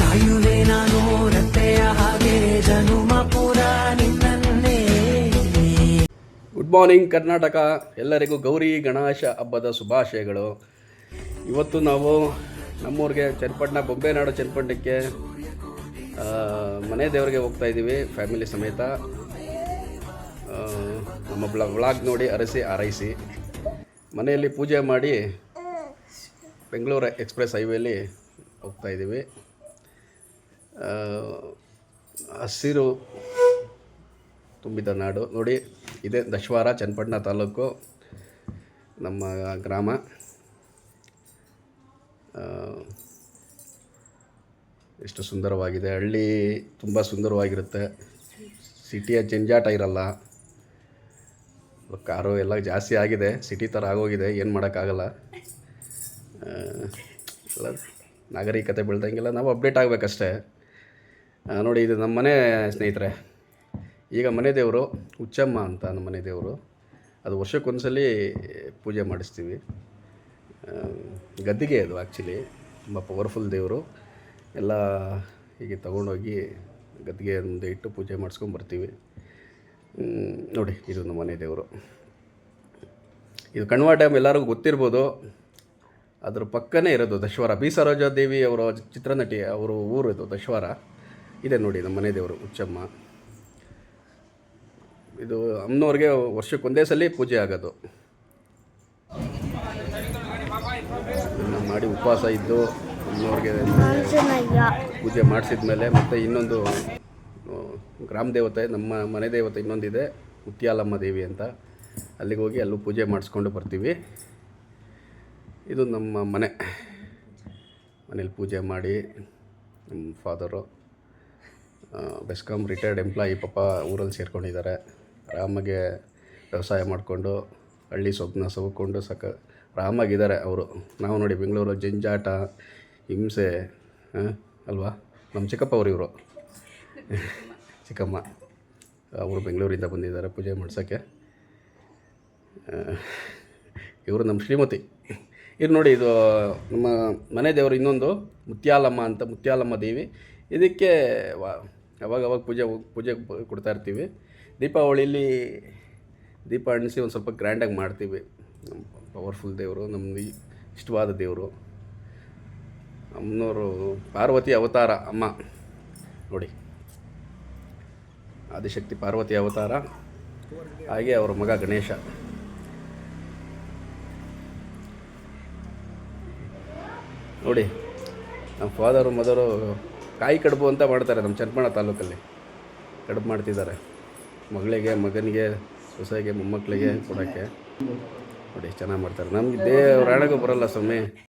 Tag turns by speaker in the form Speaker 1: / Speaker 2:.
Speaker 1: ಕಾಯುವೆ ನಾನು ರತ್ತೆಯ ಹಾಗೆ ಜನುಮ ಪುರ
Speaker 2: ಗುಡ್ ಮಾರ್ನಿಂಗ್ ಕರ್ನಾಟಕ ಎಲ್ಲರಿಗೂ ಗೌರಿ ಗಣೇಶ ಹಬ್ಬದ ಶುಭಾಶಯಗಳು. ಇವತ್ತು ನಾವು ನಮ್ಮೂರಿಗೆ ಚನ್ನಪಟ್ಟಣ ಬೊಂಬೆನಾಡು ಚನ್ನಪಟ್ಟಣಕ್ಕೆ ಮನೆ ದೇವರಿಗೆ ಹೋಗ್ತಾ ಇದ್ದೀವಿ ಫ್ಯಾಮಿಲಿ ಸಮೇತ. ನಮ್ಮ ಬ್ಲ ವ್ಲಾಗ್ ನೋಡಿ ಅರಸಿ ಆರೈಸಿ ಮನೆಯಲ್ಲಿ ಪೂಜೆ ಮಾಡಿ ಬೆಂಗಳೂರು ಎಕ್ಸ್ಪ್ರೆಸ್ ಹೈವೇಲಿ ಹೋಗ್ತಾ ಇದ್ದೀವಿ. ಹಸಿರು ತುಂಬಿದ ನಾಡು. ನೋಡಿ, ಇದೇ ದಶವಾರ ಚನ್ನಪಟ್ಟಣ ತಾಲೂಕು, ನಮ್ಮ ಗ್ರಾಮ. ಎಷ್ಟು ಸುಂದರವಾಗಿದೆ. ಹಳ್ಳಿ ತುಂಬ ಸುಂದರವಾಗಿರುತ್ತೆ. ಸಿಟಿಯ ಜಂಜಾಟ ಇರಲ್ಲ ಕಾರು ಎಲ್ಲ ಜಾಸ್ತಿ ಆಗಿದೆ. ಸಿಟಿ ಥರ ಆಗೋಗಿದೆ. ಏನು ಮಾಡೋಕ್ಕಾಗಲ್ಲ. ನಾಗರಿಕತೆ ಬೆಳೆದಂಗೆಲ್ಲ ನಾವು ಅಪ್ಡೇಟ್ ಆಗಬೇಕಷ್ಟೇ. ನೋಡಿ, ಇದು ನಮ್ಮ ಮನೆ ಸ್ನೇಹಿತರೆ. ಈಗ ಮನೆ ದೇವರು ಹುಚ್ಚಮ್ಮ ಅಂತ ನಮ್ಮ ಮನೆ ದೇವರು. ಅದು ವರ್ಷಕ್ಕೊಂದ್ಸಲಿ ಪೂಜೆ ಮಾಡಿಸ್ತೀವಿ. ಗದ್ದಿಗೆ ಅದು ಆ್ಯಕ್ಚುಲಿ ತುಂಬ ಪವರ್ಫುಲ್ ದೇವರು. ಎಲ್ಲ ಹೀಗೆ ತಗೊಂಡೋಗಿ ಗದ್ದಿಗೆ ಮುಂದೆ ಇಟ್ಟು ಪೂಜೆ ಮಾಡಿಸ್ಕೊಂಡು ಬರ್ತೀವಿ. ನೋಡಿ, ಇದು ನಮ್ಮ ಮನೆ ದೇವರು. ಇದು ಕಣ್ವ ಡ್ಯಾಮ್ ಎಲ್ಲರಿಗೂ ಗೊತ್ತಿರ್ಬೋದು. ಅದ್ರ ಪಕ್ಕನೇ ಇರೋದು ದಶವಾರ. ಬಿ. ಸರೋಜಾದೇವಿ ಅವರ ಚಿತ್ರನಟಿ, ಅವರು ಊರು ಇದು ದಶವಾರ. ಇದೆ ನೋಡಿ ನಮ್ಮ ಮನೆ ದೇವರು ಹುಚ್ಚಮ್ಮ. ಇದು ಅಮ್ಮನವ್ರಿಗೆ ವರ್ಷಕ್ಕೊಂದೇ ಸಲ ಪೂಜೆ ಆಗೋದು. ಮಾಡಿ ಉಪವಾಸ ಇದ್ದು ಅಮ್ಮನವ್ರಿಗೆ ಪೂಜೆ ಮಾಡಿಸಿದ ಮೇಲೆ ಮತ್ತು ಇನ್ನೊಂದು ಗ್ರಾಮ ದೇವತೆ, ನಮ್ಮ ಮನೆ ದೇವತೆ ಇನ್ನೊಂದಿದೆ ಉತ್ಯಾಲಮ್ಮ ದೇವಿ ಅಂತ. ಅಲ್ಲಿಗೆ ಹೋಗಿ ಅಲ್ಲೂ ಪೂಜೆ ಮಾಡಿಸ್ಕೊಂಡು ಬರ್ತೀವಿ. ಇದು ನಮ್ಮ ಮನೆ. ಮನೇಲಿ ಪೂಜೆ ಮಾಡಿ ನಮ್ಮ ಫಾದರು ಬೆಸ್ಕಾಮ್ ರಿಟೈರ್ಡ್ ಎಂಪ್ಲಾಯಿ ಪಾಪ ಊರಲ್ಲಿ ಸೇರ್ಕೊಂಡಿದ್ದಾರೆ. ಆರಾಮಾಗೆ ವ್ಯವಸಾಯ ಮಾಡಿಕೊಂಡು, ಹಳ್ಳಿ ಸೊಪ್ಪನ್ನ ಸವ್ಕೊಂಡು ಸಕ ಆರಾಮಾಗಿದ್ದಾರೆ ಅವರು. ನಾವು ನೋಡಿ ಬೆಂಗಳೂರು ಜಂಜಾಟ, ಹಿಂಸೆ ಅಲ್ವಾ? ನಮ್ಮ ಚಿಕ್ಕಪ್ಪ ಅವರು ಇವರು. ಚಿಕ್ಕಮ್ಮ. ಅವರು ಬೆಂಗಳೂರಿಂದ ಬಂದಿದ್ದಾರೆ ಪೂಜೆ ಮಾಡ್ಸೋಕ್ಕೆ. ಇವರು ನಮ್ಮ ಶ್ರೀಮತಿ. ಇದು ನೋಡಿ ಇದು ನಮ್ಮ ಮನೆ ದೇವರು ಇನ್ನೊಂದು ಮುತ್ಯಾಲಮ್ಮ ಅಂತ, ಮುತ್ಯಾಲಮ್ಮ ದೇವಿ. ಇದಕ್ಕೆ ಅವಾಗ ಅವಾಗ ಪೂಜೆ ಪೂಜೆ ಕೊಡ್ತಾ ಇರ್ತೀವಿ. ದೀಪಾವಳಿಲಿ ದೀಪ ಅಣಿಸಿ ಒಂದು ಸ್ವಲ್ಪ ಗ್ರ್ಯಾಂಡಾಗಿ ಮಾಡ್ತೀವಿ. ಪವರ್ಫುಲ್ ದೇವರು, ನಮ್ಗೆ ಇಷ್ಟವಾದ ದೇವರು. ಅಮ್ಮನವರು ಪಾರ್ವತಿ ಅವತಾರ, ಅಮ್ಮ. ನೋಡಿ. ಆದಿಶಕ್ತಿ ಪಾರ್ವತಿ ಅವತಾರ, ಹಾಗೆ ಅವರ ಮಗ ಗಣೇಶ. ನೋಡಿ. ನಮ್ಮ ಫಾದರು ಮದರು ಕಾಯಿ ಕಡುಬು ಅಂತ ಮಾಡ್ತಾರೆ ನಮ್ಮ ಚನ್ನಪಣ ತಾಲೂಕಲ್ಲಿ. ಕಡುಬು ಮಾಡ್ತಿದ್ದಾರೆ. ಮಗಳಿಗೆ, ಮಗನಿಗೆ, ಸೊಸೆಗೆ, ಮೊಮ್ಮಕ್ಕಳಿಗೆ ಕೊಡೋಕ್ಕೆ. ನೋಡಿ, ಚೆನ್ನಾಗಿ ಮಾಡ್ತಾರೆ. ನಮಗೆ ದೇವ್ರ ಹಣಗೂ ಬರೋಲ್ಲ ಸ್ವಾಮಿ.